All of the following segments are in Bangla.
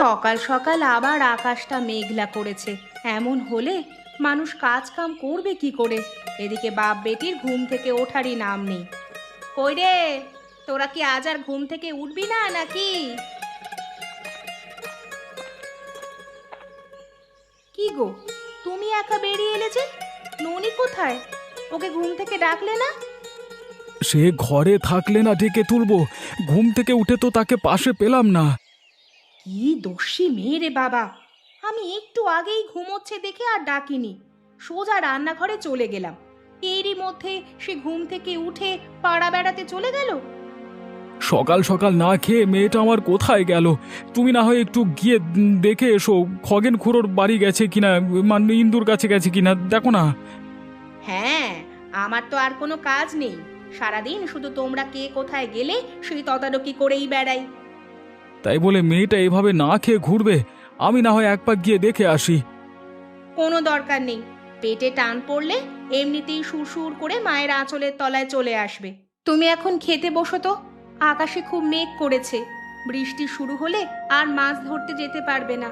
সকাল সকাল আবার আকাশটা মেঘলা করেছে। এমন হলে মানুষ কাজ কাম করবে কি করে? এদিকে বাপ বেটির ঘুম থেকে ওঠারই নাম নেই। কই রে, তোরা কি আজ আর ঘুম থেকে উঠবি না নাকি? কি গো, তুমি একা বেরিয়ে এলে যে? ননি কোথায়? ওকে ঘুম থেকে ডাকলে না? সে ঘরে থাকলে না ডেকে তুলবো। ঘুম থেকে উঠে তো তাকে পাশে পেলাম না। কি দোষী মেয়ে রে বাবা। আমি একটু আগেই ঘুমোচ্ছে দেখে আর ডাকিনি। সোজা রান্নাঘরে চলে গেলাম। এরই মধ্যে সে ঘুম থেকে উঠে পাড়া বেড়াতে চলে গেল। সকাল সকাল না খেয়ে মেয়েটা আমার কোথায় গেল? তুমি না হয় একটু গিয়ে দেখে এসো খগেন খুড়োর বাড়ি গেছে কিনা মানে ইন্দুর কাছে গেছে কিনা দেখো না। হ্যাঁ আমার তো আর কোনো কাজ নেই। সারাদিন শুধু তোমরা কে কোথায় গেলে সেই তদারকি করেই বেড়াই। তাই বলে মেয়েটা এভাবে না খেয়ে ঘুরবে। আমি না হয় এক পাক গিয়ে দেখে আসি। কোনো দরকার নেই। পেটে টান পড়লে এমনিতেই সুরসুর করে মায়ের আঁচলের তলায় চলে আসবে। তুমি এখন খেতে বসো তো। আকাশে খুব মেঘ করেছে। বৃষ্টি শুরু হলে আর মাছ ধরতে যেতে পারবে না।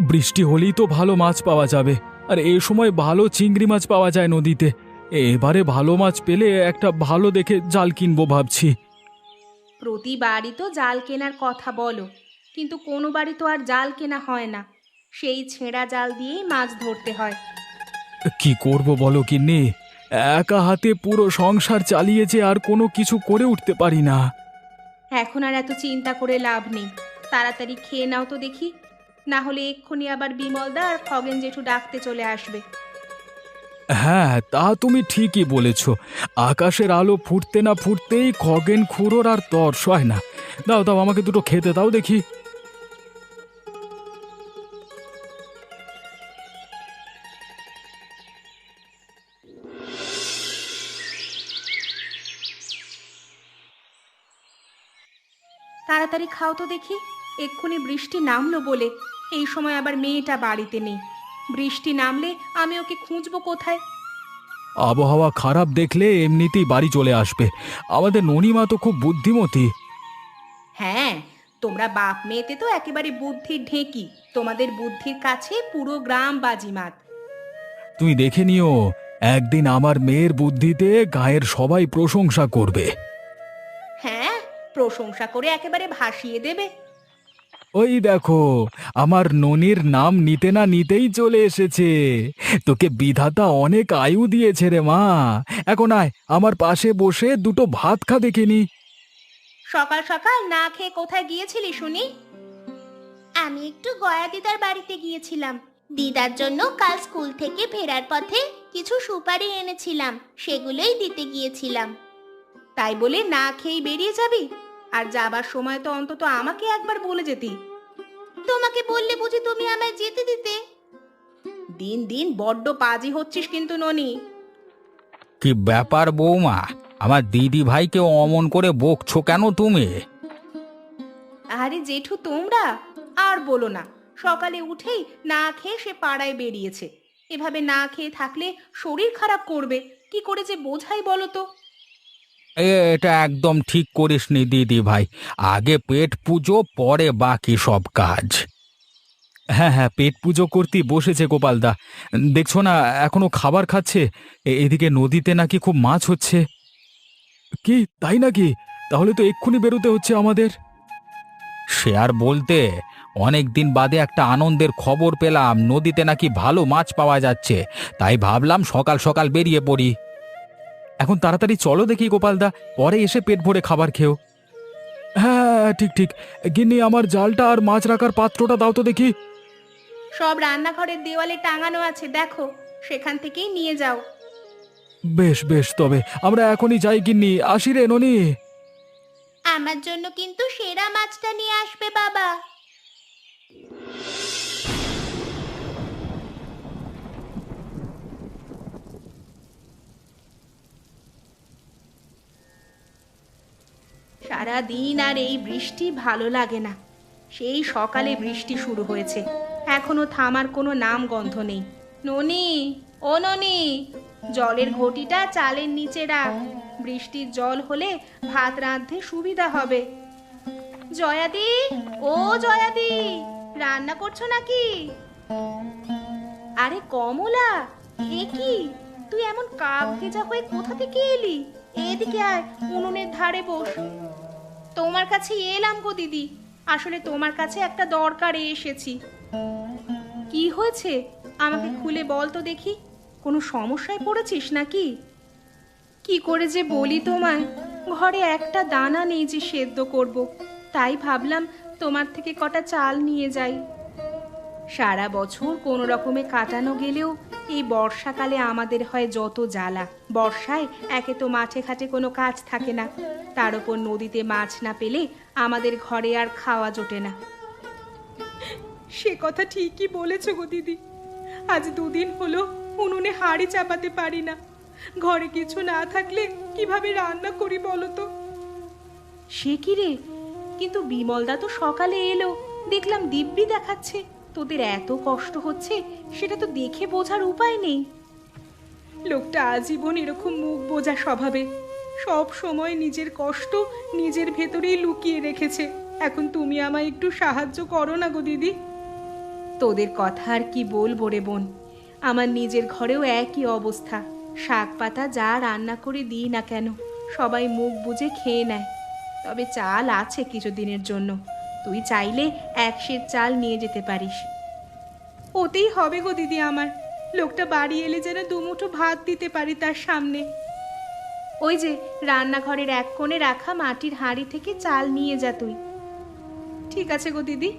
বৃষ্টি হলেই তো ভালো মাছ পাওয়া যাবে। আর এই সময় ভালো চিংড়ি মাছ পাওয়া যায় নদীতে। এবারে ভালো মাছ পেলে একটা ভালো দেখে জাল কিনবো ভাবছি। প্রতিবারই তো জাল কেনার কথা বলো কিন্তু কোনো বাড়ি তো আর জাল কেনা হয় না। সেই ছেঁড়া জাল দিয়েই মাছ ধরতে হয়। কি করব বলো কি নে একা হাতে পুরো সংসার চালিয়েছে আর কোনো কিছু করে উঠতে পারি না। এখন আর এত চিন্তা করে লাভ নেই। তাড়াতাড়ি খেয়ে নাও তো দেখি। না হলে এক্ষুনি আবার বিমলদা আর খগেন জেঠু ডাকতে চলে আসবে। হ্যাঁ তা তুমি ঠিকই বলেছ। আকাশের আলো ফুটতে না ফুটতেই খগেন খুঁড়োর আর তর সয় না। দাও দাও, আমাকে দুটো খেতে দাও দেখি। তাড়াতাড়ি খাও তো দেখি। এক্ষুনি বৃষ্টি নামলো বলে। এই সময় আবার মেয়েটা বাড়িতে নেই। বৃষ্টি নামলে আমি ওকে খুঁজবো কোথায়? আবহাওয়া খারাপ দেখলে এমনিতেই বাড়ি চলে আসবে। আমাদের ননিমা তো খুব বুদ্ধিমতী। হ্যাঁ তোমরা বাপ মেয়েতে তো একেবারে বুদ্ধির ঢেঁকি। তোমাদের বুদ্ধির কাছে পুরো গ্রাম বাজিমাত। তুমি দেখে নিও একদিন আমার মেয়ের বুদ্ধিতে গায়ের সবাই প্রশংসা করবে। হ্যাঁ প্রশংসা করে একেবারে ভাসিয়ে দেবে। ওই দেখো আমার ননির নাম নিতে না নিতেই চলে এসেছে। তোকে বিধাতা অনেক আয়ু দিয়েছে রে মা। এখন আয় আমার পাশে বসে দুটো ভাত খা দেখিনি সকাল সকাল না খেয়ে কোথায় গিয়েছিলি শুনি? আমি একটু গয়া দিদার বাড়িতে গিয়েছিলাম। দিদার জন্য কাল স্কুল থেকে ফেরার পথে কিছু সুপারি এনেছিলাম সেগুলোই দিতে গিয়েছিলাম। তাই বলে না খেয়েই বেরিয়ে যাবি? আর যাবার সময় তো অন্তত আমাকে একবার বলে যেতি। তোমাকে বললে বুঝি তুমি আমায় যেতে দিতে? দিন দিন বড্ড পাজি হচ্ছিস কিন্তু ননি। কি ব্যাপার বৌমা? আমার দিদি ভাইকে অমন করে বকছো কেন তুমি? আরে জেঠু তোমরা? আর বলো না সকালে উঠেই না খেয়ে সে পাড়ায় বেরিয়েছে। এভাবে না খেয়ে থাকলে শরীর খারাপ করবে। কি করে যে বোঝাই বলো তো? এ, এটা একদম ঠিক করিসনি দিদি ভাই। আগে পেট পুজো পরে বাকি সব কাজ। হ্যাঁ হ্যাঁ পেট পুজো করতে বসেছে গোপালদা দেখছ না এখনও খাবার খাচ্ছে? এ- এদিকে নদীতে নাকি খুব মাছ হচ্ছে। কি তাই নাকি? তাহলে তো এক্ষুনি বেরোতে হচ্ছে আমাদের। সে আর বলতে অনেক দিন বাদে একটা আনন্দের খবর পেলাম। নদীতে নাকি ভালো মাছ পাওয়া যাচ্ছে। তাই ভাবলাম সকাল সকাল বেরিয়ে পড়ি। এখন তাড়াতাড়ি চলো দেখি গোপালদা পরে এসে পেট ভরে খাবার খেও। হ্যাঁ ঠিক ঠিক। গিন্নি আমার জালটা আর মাছ রাখার পাত্রটা দাও তো দেখি। সব রান্নাঘরের দেওয়ালে টাঙানো আছে দেখো। সেখান থেকেই নিয়ে যাও। বেশ বেশ তবে আমরা এখনই যাই গিন্নি। আসি রে ননি। আমার জন্য কিন্তু সেরা মাছটা নিয়ে আসবে বাবা। সারা দিন আর এই বৃষ্টি ভালো লাগে না। সেই সকালে বৃষ্টি শুরু হয়েছে। এখনও থামার কোনো নাম গন্ধ নেই। ননি, ও ননি, জলের ঘটিটা চালের নিচে রাখ। বৃষ্টির জল হলে ভাত রাঁধতে সুবিধা হবে। জয়াদি, ও জয়াদি, রান্না করছ নাকি? আরে কমলা, এ কি? তুই এমন কাক ভেজা হয়ে কোথা থেকে এলি? এদিকে আয়, উনুনের ধারে বস। তোমার কাছে এলাম গো দিদি। আসলে তোমার কাছে একটা দরকারে এসেছি। কি হয়েছে? আমাকে খুলে বল তো দেখি। কোনো সমস্যায় পড়েছিস নাকি? কি করে যে বলি তোমায়? ঘরে একটা দানা নেই যে সেদ্ধ করব। তাই ভাবলাম তোমার থেকে কটা চাল নিয়ে যাই। সারা বছর কোনো রকমে কাটানো গেলেও এই বর্ষাকালে আমাদের হয় যত জ্বালা। বর্ষায় একে তো মাঠে ঘাটে কোনো কাজ থাকে না। তার উপর নদীতে মাছ না পেলে আমাদের ঘরে আর খাওয়া জোটে না। সে কথা ঠিকই বলেছ গো দিদি। আজ দুদিন হলো উনুনে হাড়ি চাপাতে পারি না। ঘরে কিছু না থাকলে কীভাবে রান্না করি বলো তো? সে কি রে? কিন্তু বিমলদা তো সকালে এলো। দেখলাম দিব্যি দেখাচ্ছে। তোদের এত কষ্ট হচ্ছে সেটা তো দেখে বোঝার উপায় নেই। লোকটা আজীবন এরকম মুখ বোঝা স্বভাবে। সব সময় নিজের কষ্ট নিজের ভেতরেই লুকিয়ে রেখেছে। এখন তুমি আমায় একটু সাহায্য করো না গো দিদি। তোদের কথা আর কি বলব রে বোন? আমার নিজের ঘরেও একই অবস্থা। শাক পাতা যা রান্না করে দিই না কেন সবাই মুখ বুজে খেয়ে নেয়। তবে চাল আছে কিছুদিনের জন্য। তুই চাইলে এক সের চাল নিয়ে যেতে পারিস। ওতেই হবে গো দিদি আমার। লোকটা বাড়ি এলে যেন দুমুঠো ভাত দিতে পারি তার সামনে। ওই যে রান্নাঘরের এক কোণে রাখা মাটির হাঁড়ি থেকে চাল নিয়ে যা তুই। ঠিক আছে গো দিদি।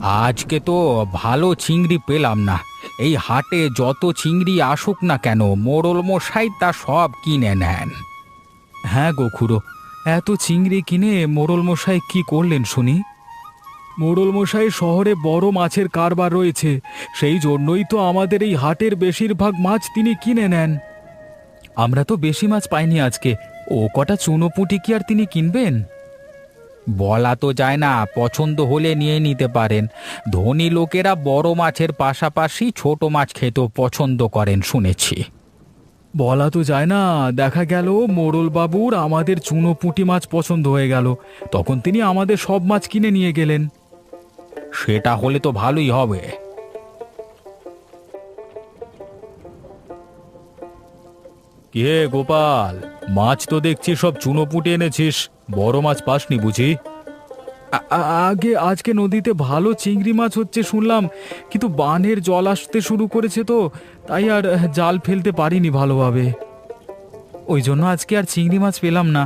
আজকে তো ভালো চিংড়ি পেলাম না। এই হাটে যত চিংড়ি আসুক না কেন, মোড়ল মশাই তা সব কিনে নেন। হ্যাঁ গো খুড়ো, এত চিংড়ি কিনে মোড়ল মশাই কি করলেন শুনি? মোড়ল মশাই শহরে বড় মাছের কারবার রয়েছে, সেই জন্যই তো আমাদের এই হাটের বেশিরভাগ মাছ তিনি কিনে নেন। আমরা তো বেশি মাছ পাইনি আজকে, ও কটা চুনোপুটি কি আর তিনি কিনবেন? বলা তো যায় না, পছন্দ হলে নিয়ে নিতে পারেন। ধনী লোকেরা বড় মাছের পাশাপাশি ছোট মাছ খেতেও পছন্দ করেন শুনেছি। বলা তো যায় না, দেখা গেল মোড়লবাবুর আমাদের চুনো পুঁটি মাছ পছন্দ হয়ে গেল, তখন তিনি আমাদের সব মাছ কিনে নিয়ে গেলেন। সেটা হলে তো ভালোই হবে। কে গোপাল? মাছ তো দেখছি সব চুনো পুঁটে এনেছিস। বড় মাছ পাসনি বুঝি? আগে আজকে নদীতে ভালো চিংড়ি মাছ হচ্ছে শুনলাম কিন্তু বানের জল আসতে শুরু করেছে তো তাই আর জাল ফেলতে পারিনি ভালোভাবে। ওই জন্য আজকে আর চিংড়ি মাছ পেলাম না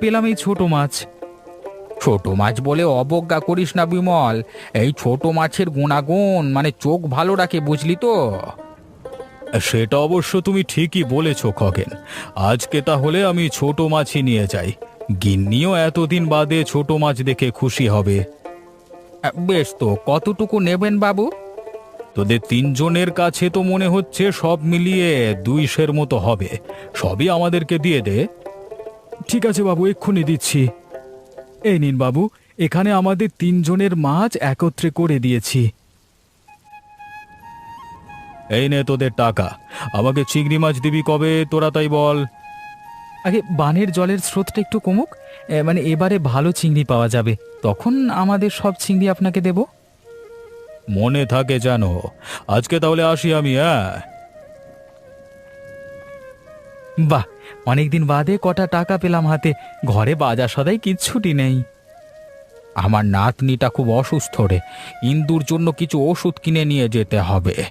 পেলাম এই ছোট মাছ। ছোট মাছ বলে অবজ্ঞা করিস না বিমল এই ছোট মাছের গুণাগুণ মানে চোখ ভালো রাখে বুঝলি তো? সেটা অবশ্য তুমি ঠিকই বলেছ, খগেন। আজকে তাহলে আমি ছোট মাছই নিয়ে যাই। গিন্নিও এতদিন বাদে ছোট মাছ দেখে খুশি হবে। বেশ তো, কতটুকু নেবেন বাবু? তোদের তিনজনের কাছে তো মনে হচ্ছে সব মিলিয়ে দুইশের মতো হবে। সবই আমাদেরকে দিয়ে দে। ঠিক আছে বাবু, এক্ষুনি দিচ্ছি। এই নিন বাবু, এখানে আমাদের তিনজনের মাছ একত্রে করে দিয়েছি। এই নে তোদের টাকা। আমাকে চিংড়ি মাছ দিবি কবে তোরা তাই বল। আগে বানের জলের স্রোতটা একটু কমুক। এ, মানে এবারে ভালো চিংড়ি পাওয়া যাবে। তখন আমাদের সব চিংড়ি আপনাকে দেব। মনে থাকে জানো আজকে তাহলে আসি আমি হ্যাঁ? বাহ অনেকদিন বাদে কটা টাকা পেলাম হাতে। ঘরে বাজার সদাই কিচ্ছুটি নেই। আমার নাতনিটা খুব অসুস্থ রে। ইন্দুর জন্য কিছু ওষুধ কিনে নিয়ে যেতে হবে।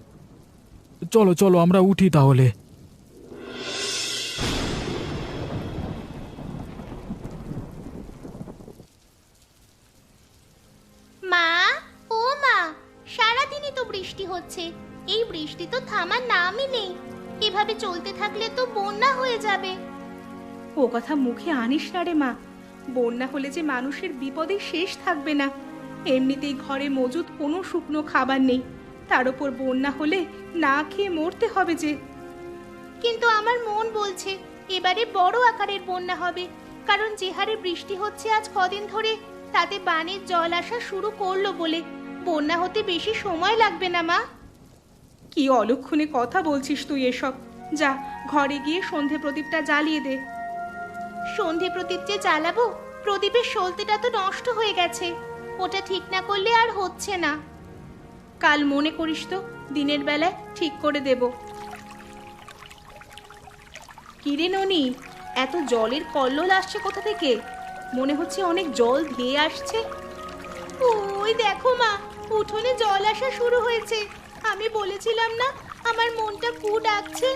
চলো চলো আমরা উঠি তাহলে। মা ও মা সারাদিনই তো বৃষ্টি হচ্ছে। এই বৃষ্টি তো থামার নামই নেই। এভাবে চলতে থাকলে তো বন্যা হয়ে যাবে। ও কথা মুখে আনিস না রে মা। বন্যা হলে যে মানুষের বিপদে শেষ থাকবে না। এমনিতেই ঘরে মজুদ কোনো শুকনো খাবার নেই। তার উপর বন্যা হলে না খেয়ে মরতে হবে যে। কিন্তু আমার মন বলছে এবারে বড় আকারের বন্যা হবে কারণ যে হারে বৃষ্টি হচ্ছে আজ কদিন ধরে তাতে বানের জল আসা শুরু করল বলে। বন্যা হতে বেশি সময় লাগবে না মা। কি অলক্ষণে কথা বলছিস তুই এসব? যা ঘরে গিয়ে সন্ধে প্রদীপটা জ্বালিয়ে দে। সন্ধে প্রদীপ যে জ্বালাবো প্রদীপের সলতেটা তো নষ্ট হয়ে গেছে। ওটা ঠিক না করলে আর হচ্ছে না। কাল মনে করিস তো, দিনের বেলায় ঠিক করে দেব। কিরে ননি, এত জলের কল্লোল আসছে কোথা থেকে? মনে হচ্ছে অনেক জল ধেয়ে আসছে। ওই দেখো মা, উঠোনে জল আসা শুরু হয়েছে। আমি বলেছিলাম না, আমার মনটা কু ডাকছে।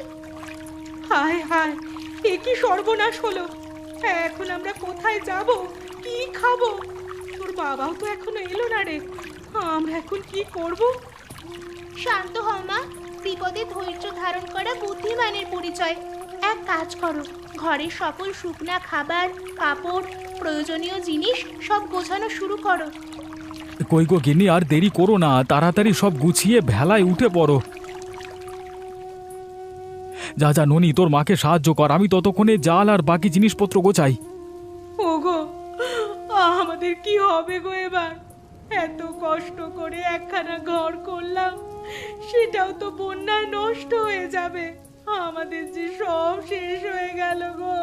হায় হায়, এ কি সর্বনাশ হলো। এখন আমরা কোথায় যাব, কি খাব? তোর বাবাও তো এখনও এলো না রে। আমরা এখন কি করব? শান্ত হও মা। বিপদে ধৈর্য ধারণ করা বুদ্ধিমানের পরিচয়। এক কাজ করো ঘরের সকল শুকনা খাবার কাপড় প্রয়োজনীয় জিনিস সব গোছানো শুরু করো। কই গো গিন্নি আর দেরি করো না তাড়াতাড়ি সব গুছিয়ে ভেলায় উঠে পড়ো। যা যা ননি তোর মাকে সাহায্য কর আমি ততক্ষণে জাল আর বাকি জিনিসপত্র গোছাই। ওগো আমাদের কি হবে গো এবার? এত কষ্ট করে একখানা ঘর করলাম সেটাও তো বন্যায় নষ্ট হয়ে যাবে। আমাদের যে সব শেষ হয়ে গেল গো।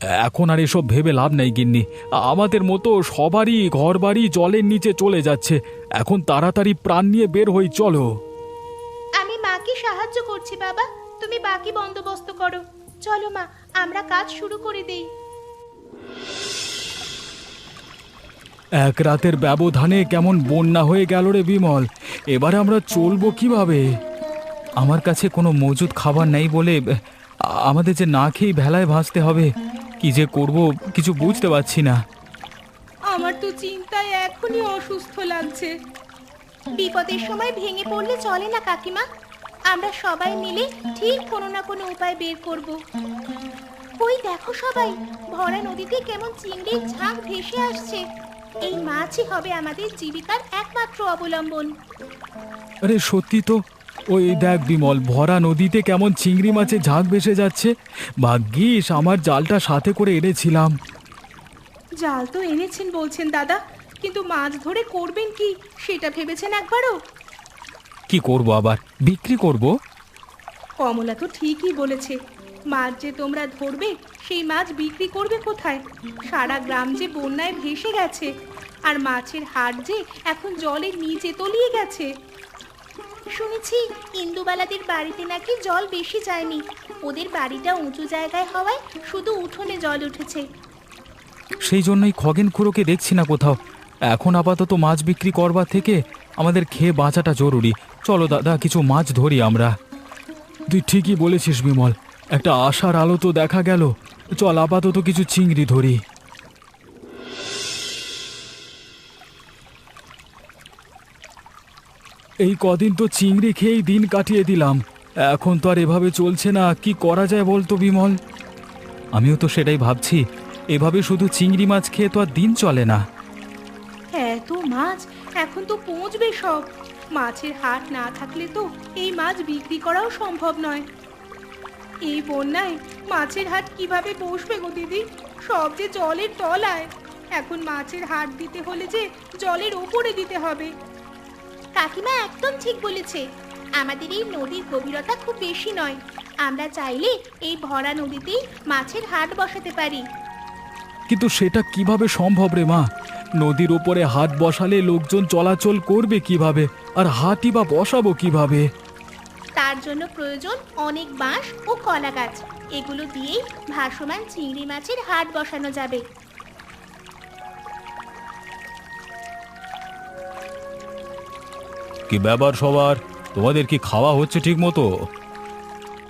এখন আর এসব ভেবে লাভ নেই গিন্নি। আমাদের মতো সবারই ঘরবাড়ি জলের নিচে চলে যাচ্ছে। এখন তাড়াতাড়ি প্রাণ নিয়ে বের হই চলো। আমি মাকে সাহায্য করছি বাবা। তুমি বাকি বন্দোবস্ত করো। চলো মা আমরা কাজ শুরু করে দেই। এক রাতের ব্যবধানে কেমন বন্যা হয়ে গেল রে বিমল। এবারে আমরা চলবো কীভাবে? আমার কাছে কোনো মজুদ খাবার নেই বলে আ- আমাদের যে না খেয়েই ভেলায় ভাসতে হবে কি যে করব কিছু বুঝতে পারছি না। আমার তো চিন্তায় এখনই অসুস্থ লাগছে। বিপদের সময় ভেঙে পড়লে চলে না কাকিমা। আমরা সবাই মিলে ঠিক কোনো না কোনো উপায় বের করব। ওই দেখো সবাই ভরা নদীতে কেমন চিংড়ির ঝাঁক ভেসে আসছে। এই মাছই হবে আমাদের জীবিকার একমাত্র অবলম্বন। আরে সত্যি তো? ওই দেখ বিমল ভরা নদীতে কেমন চিংড়ি মাছের ঝাঁক ভেসে যাচ্ছে। ভাগ্যিস আমার জালটা সাথে করে এনেছিলাম। জাল তো এনেছেন বলছেন দাদা কিন্তু মাছ ধরে করবেন কি সেটা ভেবেছেন একবারও? কি করব আবার? বিক্রি করব? কমলা তো ঠিকই বলেছে মাছ যে তোমরা ধরবে সেই মাছ বিক্রি করবে কোথায়? সারা গ্রাম যে বন্যায় ভেসে গেছে আর মাছের হাট যে এখন জলের নিচে তলিয়ে গেছে। শুনেছি ইন্দুবালাদের বাড়িতে নাকি জল বেশি যায়নি। ওদের বাড়িটা উঁচু জায়গায় হওয়ায় শুধু উঠোনে জল উঠেছে। সেই জন্যই খগেন খুঁড়োকে দেখছি না কোথাও। এখন আপাতত মাছ বিক্রি করবার থেকে আমাদের খেয়ে বাঁচাটা জরুরি। চলো দাদা কিছু মাছ ধরি আমরা। তুই ঠিকই বলেছিস বিমল। একটা আশার আলো তো দেখা গেল। চল আপাতত কিছু চিংড়ি ধরি। এই কদিন তো চিংড়ি খেয়েই দিন কাটিয়ে দিলাম। এখন তো আর এভাবে চলছে না। কি করা যায় বলতো বিমল? আমিও তো সেটাই ভাবছি। এভাবে শুধু চিংড়ি মাছ খেয়ে তো আর দিন চলে না। এত মাছ, এখন তো পৌঁছবে সব। মাছের হাট না থাকলে তো এই মাছ বিক্রি করাও সম্ভব নয়। এই বন্যায় মাছের হাট কীভাবে বসবে গো দিদি? সব যে জলের তলায়। এখন মাছের হাট দিতে হলে যে জলের ওপরে দিতে হবে। কাকিমা একদম ঠিক বলেছে। আমাদের এই নদীর গভীরতা খুব বেশি নয়। আমরা চাইলে এই ভরা নদীতেই মাছের হাট বসাতে পারি। কিন্তু সেটা কীভাবে সম্ভব রে মা? নদীর ওপরে হাট বসালে লোকজন চলাচল করবে কীভাবে? আর হাটই বা বসাবো কীভাবে? তার জন্য প্রয়োজন অনেক বাঁশ ও কলা গাছ। এগুলো দিয়েই ভাসমান চিংড়ি মাছের হাট বসানো যাবে। কি ব্যাপার সবার? তোমাদের কি খাওয়া হচ্ছে ঠিক মতো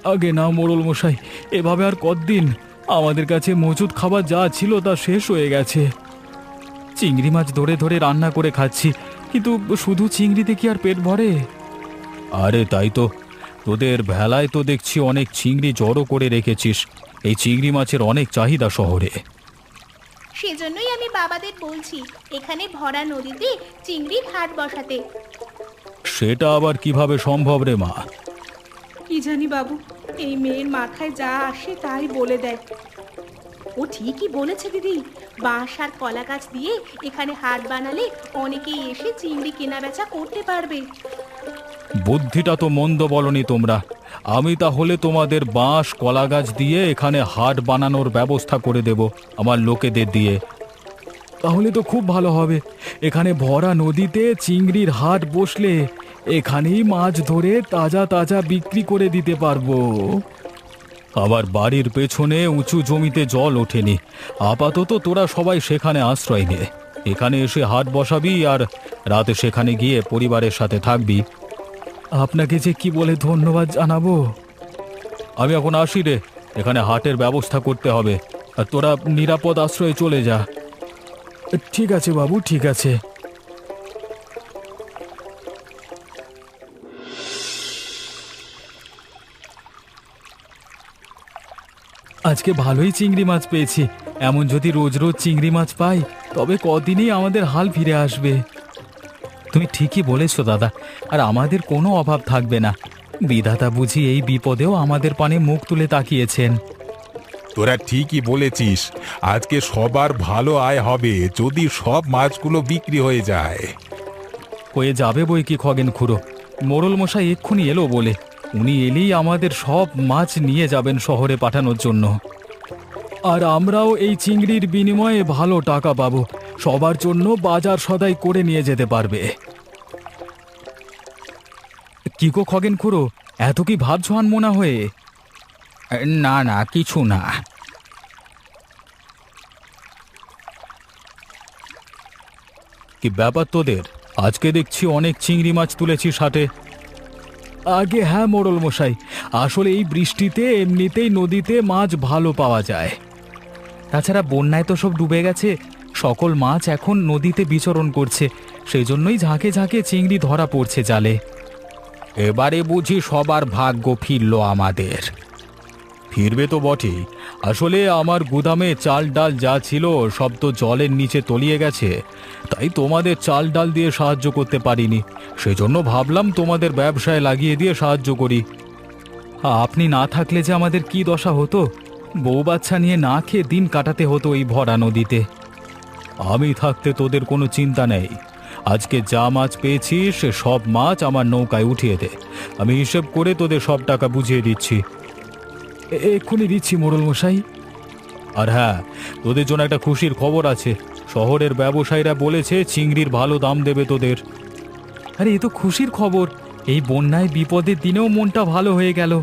আগে না মোড়ল মশাই এভাবে আর কতদিন? আমাদের কাছে মজুদ খাবার যা ছিল তা শেষ হয়ে গেছে। চিংড়ি মাছ ধরে ধরে রান্না করে খাচ্ছি কিন্তু শুধু চিংড়িতে কি আর পেট ভরে? আরে তাই তো তোদের ভেলায় তো দেখছি অনেক চিংড়ি জড়ো করে রেখেছিস। এই চিংড়ি মাছের অনেক চাহিদা শহরে। সেজন্যই আমি বাবাদের বলছি এখানে ভরা নদীতে চিংড়ির হাট বসাতে। সেটা আবার কীভাবে সম্ভব রে মা? কি জানি বাবু এই মেয়ের মাথায় যা আসে তাই বলে দেয়। ও ঠিকই বলেছে দিদি বাঁশ আর কলা গাছ দিয়ে এখানে হাট বানালে অনেকেই এসে চিংড়ি কেনা বেচা করতে পারবে। বুদ্ধিটা তো মন্দ বলনি তোমরা। আমি তাহলে তোমাদের বাঁশ কলা গাছ দিয়ে এখানে হাট বানানোর ব্যবস্থা করে দেব আমার লোকেদের দিয়ে। তাহলে তো খুব ভালো হবে। এখানে ভরা নদীতে চিংড়ির হাট বসলে এখানেই মাছ ধরে তাজা তাজা বিক্রি করে দিতে পারব। আবার বাড়ির পেছনে উঁচু জমিতে জল ওঠেনি। আপাতত তোরা সবাই সেখানে আশ্রয় নে। এখানে এসে হাট বসাবি আর রাতে সেখানে গিয়ে পরিবারের সাথে থাকবি। আপনাকে যে কি বলে ধন্যবাদ জানাব? আমি এখন আসি রে। এখানে হাটের ব্যবস্থা করতে হবে। আর তোরা নিরাপদ আশ্রয়ে চলে যা। ঠিক আছে বাবু ঠিক আছে। আজকে ভালোই চিংড়ি মাছ পেয়েছি। এমন যদি রোজ রোজ চিংড়ি মাছ পাই তবে কদিনই আমাদের হাল ফিরে আসবে। তুমি ঠিকই বলেছ দাদা। আর আমাদের কোনো অভাব থাকবে না। বিধাতা বুঝি এই বিপদেও আমাদের পানে মুখ তুলে তাকিয়েছেন। তোরা ঠিকই বলেছিস। আজকে সবার ভালো আয় হবে যদি সব মাছগুলো বিক্রি হয়ে যায়। হয়ে যাবে বই কি খগেন খুড়ো। মোড়ল মশাই এক্ষুনি এলো বলে। উনি এলেই আমাদের সব মাছ নিয়ে যাবেন শহরে পাঠানোর জন্য। আর আমরাও এই চিংড়ির বিনিময়ে ভালো টাকা পাবো। সবার জন্য বাজার সদাই করে নিয়ে যেতে পারবে। কি গো খগেন খুড়ো, এত কি ভাবছ আনমোনা হয়ে? না না, কিছু না। কি ব্যাপার তোদের? আজকে দেখছি অনেক চিংড়ি মাছ তুলেছি সাথে আগে হ্যাঁ মোড়ল মশাই, আসলে এই বৃষ্টিতে এমনিতেই নদীতে মাছ ভালো পাওয়া যায়। তাছাড়া বন্যায় তো সব ডুবে গেছে সকল মাছ এখন নদীতে বিচরণ করছে সেই জন্যই ঝাঁকে ঝাঁকে চিংড়ি ধরা পড়ছে জালে। এবারে বুঝি সবার ভাগ্য ফিরল আমাদের। ফিরবে তো বটেই। আসলে আমার গুদামে চাল ডাল যা ছিল সব তো জলের নিচে তলিয়ে গেছে। তাই তোমাদের চাল ডাল দিয়ে সাহায্য করতে পারিনি। সেজন্য ভাবলাম তোমাদের ব্যবসায় লাগিয়ে দিয়ে সাহায্য করি। আপনি না থাকলে যে আমাদের কি দশা হতো? বউ বাচ্চা নিয়ে না খেয়ে দিন কাটাতে হতো এই ভরা নদীতে। আমি থাকতে তোদের কোনো চিন্তা নেই। আজকে যা মাছ পেয়েছিস সে সব মাছ আমার নৌকায় উঠিয়ে দে। আমি হিসেব করে তোদের সব টাকা বুঝিয়ে দিচ্ছি। এ- এক্ষুনি দিচ্ছি মোড়ল মশাই আর হ্যাঁ তোদের জন্য একটা খুশির খবর আছে। শহরের ব্যবসায়ীরা বলেছে চিংড়ির ভালো দাম দেবে তোদের। আরে এ তো খুশির খবর। এই বন্যায় বিপদের দিনেও মনটা ভালো হয়ে গেল।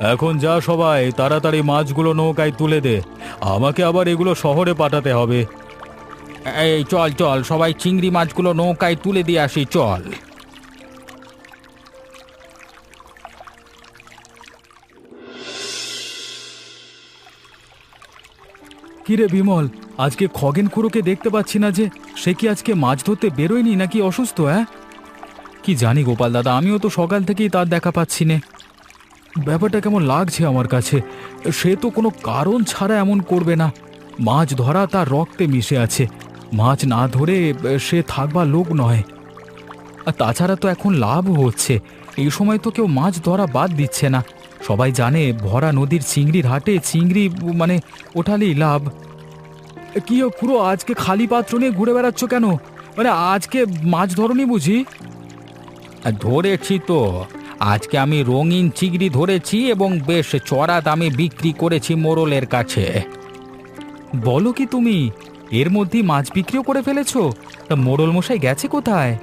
এখন যা সবাই তাড়াতাড়ি মাছগুলো নৌকায় তুলে দে। আমাকে আবার এগুলো শহরে পাঠাতে হবে। এই চল চল, সবাই চিংড়ি মাছগুলো নৌকায় তুলে দিয়ে আসি, চল। কিরে বিমল, আজকে খগেন খুড়োকে দেখতে পাচ্ছি না যে, সে কি আজকে মাছ ধরতে বেরোয়নি নাকি অসুস্থ হ্যাঁ কি জানি গোপাল দাদা, আমিও তো সকাল থেকেই তার দেখা পাচ্ছি না। ব্যাপারটা কেমন লাগছে আমার কাছে, সে তো কোনো কারণ ছাড়া এমন করবে না। মাছ ধরা তার রক্তে মিশে আছে মাছ না ধরে, সে থাকবার লোক নয়। আর তাছাড়া তো এখন লাভ হচ্ছে। এই সময় তো কেউ মাছ ধরা বাদ দিচ্ছে না। সবাই জানে ভরা নদীর চিংড়ির হাটে চিংড়ি মানে ওঠালেই লাভ। কি পুরো আজকে খালি পাত্র নিয়ে ঘুরে বেড়াচ্ছ কেন? মানে আজকে মাছ ধরনি বুঝি? ধরেছি তো। আজকে আমি রঙিন চিংড়ি ধরেছি এবং বেশ চড়া দামে বিক্রি করেছি মোড়লের কাছে। বলো কি তুমি? এর মধ্যেই মাছ বিক্রিও করে ফেলেছো? তা মোড়ল মশাই গেছে কোথায়?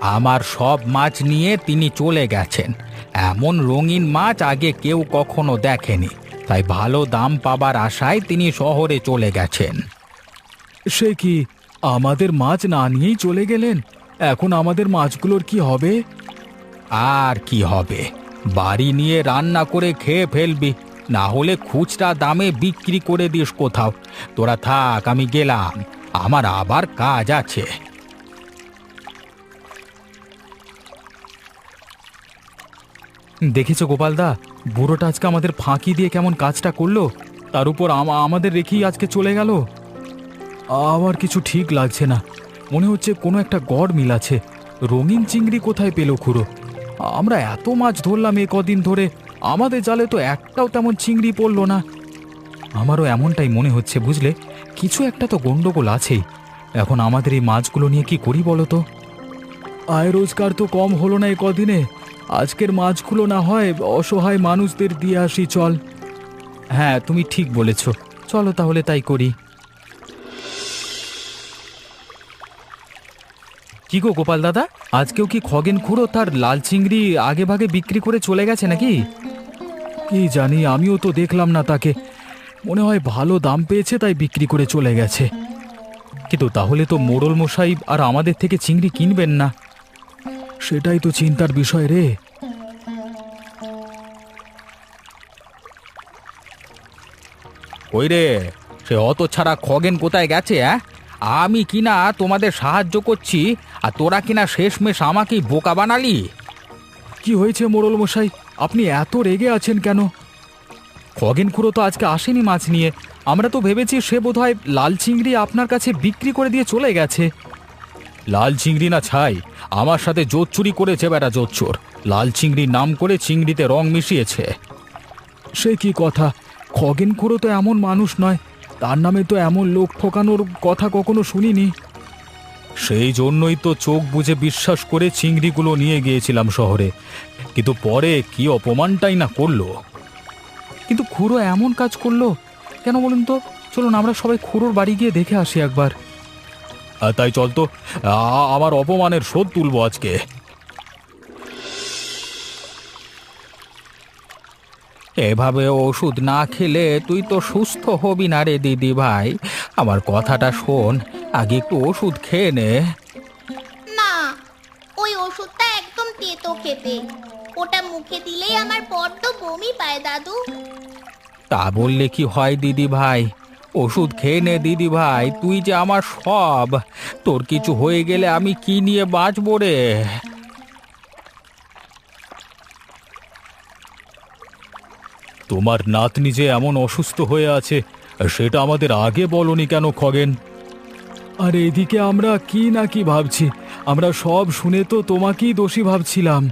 আমার সব মাছ নিয়ে তিনি চলে গেছেন। এমন রঙিন মাছ আগে কেউ কখনো দেখেনি। তাই ভালো দাম পাবার আশায় তিনি শহরে চলে গেছেন। সে কি আমাদের মাছ না নিয়েই চলে গেলেন? এখন আমাদের মাছগুলোর কি হবে? আর কি হবে? বাড়ি নিয়ে রান্না করে খেয়ে ফেলবি। না হলে খুচরা দামে বিক্রি করে দিস কোথাও। তোরা থাক, আমি গেলাম। আমার আবার কাজ আছে। দেখেছ গোপালদা বুড়োটা আজকে আমাদের ফাঁকি দিয়ে কেমন কাজটা করল? তার উপর আমাদের রেখেই আজকে চলে গেল? আমার কিছু ঠিক লাগছে না। মনে হচ্ছে কোনো একটা গড় মিল আছে। রঙিন চিংড়ি কোথায় পেল খুঁড়ো? আমরা এত মাছ ধরলাম এ কদিন ধরে। আমাদের জালে তো একটাও তেমন চিংড়ি পড়ল না। আমারও এমনটাই মনে হচ্ছে, বুঝলে? কিছু একটা তো গন্ডগোল আছেই। এখন আমাদের এই মাছগুলো নিয়ে কি করি বলো তো? আয় রোজগার তো কম হলো না এই কদিনে। আজকের মাছগুলো না হয় অসহায় মানুষদের দিয়ে আসি, চল। হ্যাঁ তুমি ঠিক বলেছ। চলো তাহলে তাই করি। কি গো গোপাল দাদা? আজকেও কি খগেন খুঁড়ো তার লাল চিংড়ি আগে ভাগে বিক্রি করে চলে গেছে নাকি? কি জানি, আমিও তো দেখলাম না তাকে। মনে হয় ভালো দাম পেয়েছে, তাই বিক্রি করে চলে গেছে। কিন্তু তাহলে তো মোড়ল মশাই আর আমাদের থেকে চিংড়ি কিনবেন না। সেটাই তো চিন্তার বিষয় রে। ওই রে, সে অত ছাড়া খগেন কোথায় গেছে হ্যাঁ আমি কিনা তোমাদের সাহায্য করছি আর তোরা কিনা শেষমেশ আমাকেই বোকা বানালি? কি হয়েছে মোড়ল মশাই? আপনি এত রেগে আছেন কেন? খগেন খুঁড়ো তো আজকে আসেনি মাছ নিয়ে। আমরা তো ভেবেছি সে বোধহয় লাল চিংড়ি আপনার কাছে বিক্রি করে দিয়ে চলে গেছে। লাল চিংড়ি না ছাই আমার সাথে জোর চুরি করেছে বেটা জোচ্চোর। লাল চিংড়ির নাম করে চিংড়িতে রং মিশিয়েছে। সে কি কথা? খগেন খুঁড়ো তো এমন মানুষ নয়। তার নামে তো এমন লোক ঠকানোর কথা কখনো শুনিনি। সেই জন্যই তো চোখ বুঝে বিশ্বাস করে চিংড়িগুলো নিয়ে গিয়েছিলাম শহরে। কিন্তু পরে কি অপমানটাই না করল। কিন্তু খুঁড়ো এমন কাজ করল। কেন বলুন তো? চলুন, আমরা সবাই খুঁড়োর বাড়ি গিয়ে দেখে আসি একবার। তাই চল তো আমার অপমানের শোধ তুলবো আজকে। এভাবে ওষুধ না খেলে তুই তো সুস্থ হবি না রে দিদি ভাই। আমার কথাটা শোন আগে একটু ওষুধ খেয়ে নে। না ওই ওষুধটা একদম তেতো খেতে। ওটা মুখে দিলেই আমার বড্ড বমি পায় দাদু। তা বললে কি হয় দিদি ভাই? ওষুধ খেয়ে নে দিদি ভাই তুই যে আমার সব। তোর কিছু হয়ে গেলে আমি কি নিয়ে বাঁচবো রে? তোমার নাতনি যে এমন অসুস্থ হয়ে আছে, সেটা আমাদের আগে বলনি কেন খগেন? আর এদিকে আমরা কি না কি ভাবছি, আমরা সব শুনে তো তোমাকেই দোষী ভাবছিলাম।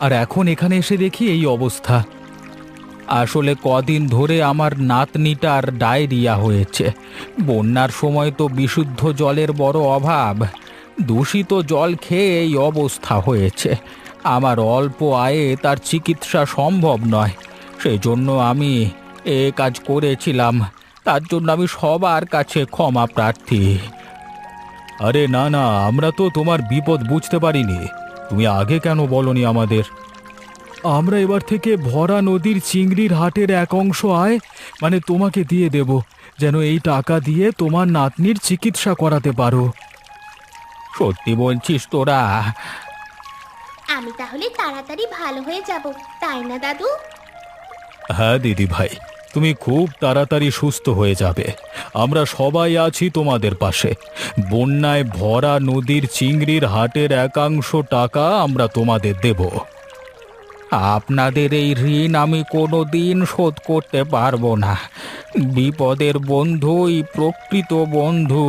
আর এখন এখানে এসে দেখি এই অবস্থা। আসলে কদিন ধরে আমার নাতনিটার ডায়রিয়া হয়েছে। বন্যার সময় তো বিশুদ্ধ জলের বড় অভাব। দূষিত জল খেয়ে এই অবস্থা হয়েছে। আমার অল্প আয়ে তার চিকিৎসা সম্ভব নয়। সেই জন্য আমি এ কাজ করেছিলাম। তার জন্য আমি সবার কাছে ক্ষমা প্রার্থী। আরে না না আমরা তো তোমার বিপদ বুঝতে পারিনি। তুমি আগে কেন বলনি আমাদের? আমরা এবার থেকে ভরা নদীর চিংড়ির হাটের এক অংশ আয় মানে তোমাকে দিয়ে দেব যেন এই টাকা দিয়ে তোমার নাতনির চিকিৎসা করাতে পারো। সত্যি বলছিস তোরা। আমি তাহলে তাড়াতাড়ি ভালো হয়ে যাব তাই না দাদু? হ্যাঁ দিদি ভাই, তুমি খুব তাড়াতাড়ি সুস্থ হয়ে যাবে। আমরা সবাই আছি তোমাদের পাশে। বন্যায় ভরা নদীর চিংড়ির হাটের একাংশ টাকা আমরা তোমাদের দেব। আপনাদের এই ঋণ আমি কোনো দিন শোধ করতে পারব না। বিপদের বন্ধুই প্রকৃত বন্ধু।